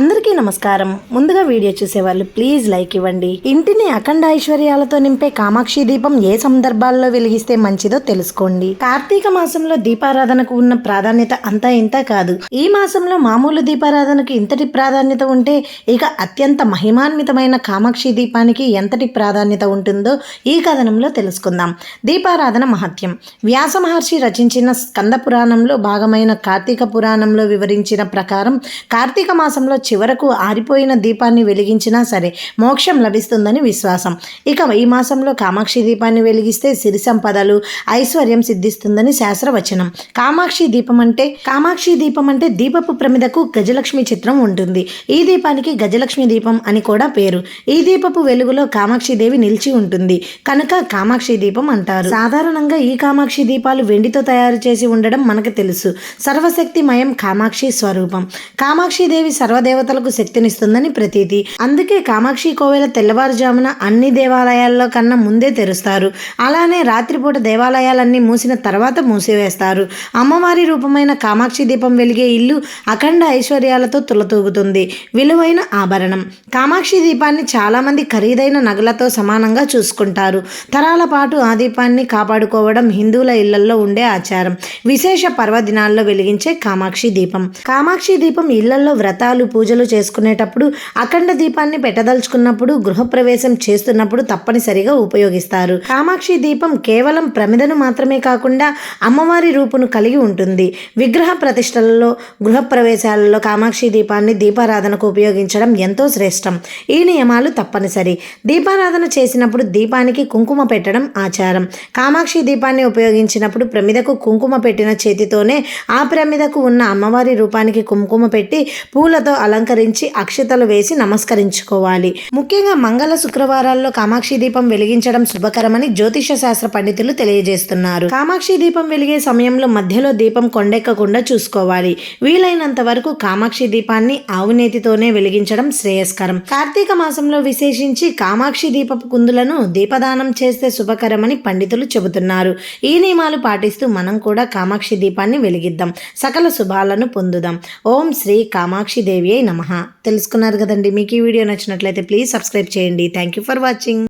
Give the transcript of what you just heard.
అందరికీ నమస్కారం. ముందుగా వీడియో చూసేవాళ్ళు ప్లీజ్ లైక్ ఇవ్వండి. ఇంటిని అఖండ ఐశ్వర్యాలతో నింపే కామాక్షి దీపం ఏ సందర్భాల్లో వెలిగిస్తే మంచిదో తెలుసుకోండి. కార్తీక మాసంలో దీపారాధనకు ఉన్న ప్రాధాన్యత అంతా ఇంత కాదు. ఈ మాసంలో మామూలు దీపారాధనకు ఇంతటి ప్రాధాన్యత ఉంటే ఇక అత్యంత మహిమాన్వితమైన కామాక్షి దీపానికి ఎంతటి ప్రాధాన్యత ఉంటుందో ఈ కథనంలో తెలుసుకుందాం. దీపారాధన మహత్యం. వ్యాస మహర్షి రచించిన స్కంద పురాణంలో భాగమైన కార్తీక పురాణంలో వివరించిన ప్రకారం కార్తీక మాసంలో చివరకు ఆరిపోయిన దీపాన్ని వెలిగించినా సరే మోక్షం లభిస్తుందని విశ్వాసం. ఇక ఈ మాసంలో కామాక్షి దీపాన్ని వెలిగిస్తే సిరి సంపదలు ఐశ్వర్యం సిద్ధిస్తుందని శాస్త్రవచనం. కామాక్షి దీపం అంటే కామాక్షి దీపం అంటే దీపపు ప్రమిదకు గజలక్ష్మి చిత్రం ఉంటుంది. ఈ దీపానికి గజలక్ష్మి దీపం అని కూడా పేరు. ఈ దీపపు వెలుగులో కామాక్షి దేవి నిలిచి ఉంటుంది. కనుక కామాక్షి దీపం అంటారు. సాధారణంగా ఈ కామాక్షి దీపాలు వెండితో తయారు చేసి ఉండడం మనకు తెలుసు. సర్వశక్తిమయం కామాక్షి స్వరూపం. కామాక్షి దేవి దేవతలకు శక్తినిస్తుందని ప్రతీతి. అందుకే కామాక్షి కోవెల తెల్లవారుజామున అన్ని దేవాలయాల్లో కన్నా ముందే తెరుస్తారు. అలానే రాత్రిపూట దేవాలయాలన్నీ మూసిన తర్వాత మూసివేస్తారు. అమ్మవారి రూపమైన కామాక్షి దీపం వెలిగే ఇల్లు అఖండ ఐశ్వర్యాలతో తులతూగుతుంది. విలువైన ఆభరణం. కామాక్షి దీపాన్ని చాలామంది ఖరీదైన నగలతో సమానంగా చూసుకుంటారు. తరాల పాటు ఆ దీపాన్ని కాపాడుకోవడం హిందువుల ఇళ్ళలో ఉండే ఆచారం. విశేష పర్వదినాల్లో వెలిగించే కామాక్షి దీపం. కామాక్షి దీపం ఇళ్ళలో వ్రతాలు పూజలు చేసుకునేటప్పుడు అఖండ దీపాన్ని పెట్టదలుచుకున్నప్పుడు గృహప్రవేశం చేస్తున్నప్పుడు తప్పనిసరిగా ఉపయోగిస్తారు. కామాక్షి దీపం కేవలం ప్రమిదను మాత్రమే కాకుండా అమ్మవారి రూపును కలిగి ఉంటుంది. విగ్రహ ప్రతిష్టలలో గృహప్రవేశాలలో కామాక్షి దీపాన్ని దీపారాధనకు ఉపయోగించడం ఎంతో శ్రేష్టం. ఈ నియమాలు తప్పనిసరి. దీపారాధన చేసినప్పుడు దీపానికి కుంకుమ పెట్టడం ఆచారం. కామాక్షి దీపాన్ని ఉపయోగించినప్పుడు ప్రమిదకు కుంకుమ పెట్టిన చేతితోనే ఆ ప్రమిదకు ఉన్న అమ్మవారి రూపానికి కుంకుమ పెట్టి పూలతో అలంకరించి అక్షతలు వేసి నమస్కరించుకోవాలి. ముఖ్యంగా మంగళ శుక్రవారాల్లో కామాక్షి దీపం వెలిగించడం శుభకరమని జ్యోతిష శాస్త్ర పండితులు తెలియజేస్తున్నారు. కామాక్షి దీపం వెలిగే సమయంలో మధ్యలో దీపం కొండెక్కకుండా చూసుకోవాలి. వీలైనంత వరకు కామాక్షి దీపాన్ని ఆవునేతితోనే వెలిగించడం శ్రేయస్కరం. కార్తీక మాసంలో విశేషించి కామాక్షి దీపపు కుందులను దీపదానం చేస్తే శుభకరమని పండితులు చెబుతున్నారు. ఈ నియమాలు పాటిస్తూ మనం కూడా కామాక్షి దీపాన్ని వెలిగిద్దాం. సకల శుభాలను పొందుదాం. ఓం శ్రీ కామాక్షి దేవియే నమ. తెలుసుకున్నారు కదండి. మీకు ఈ వీడియో నచ్చినట్లయితే ప్లీజ్ సబ్స్క్రైబ్ చేయండి. Thank you for watching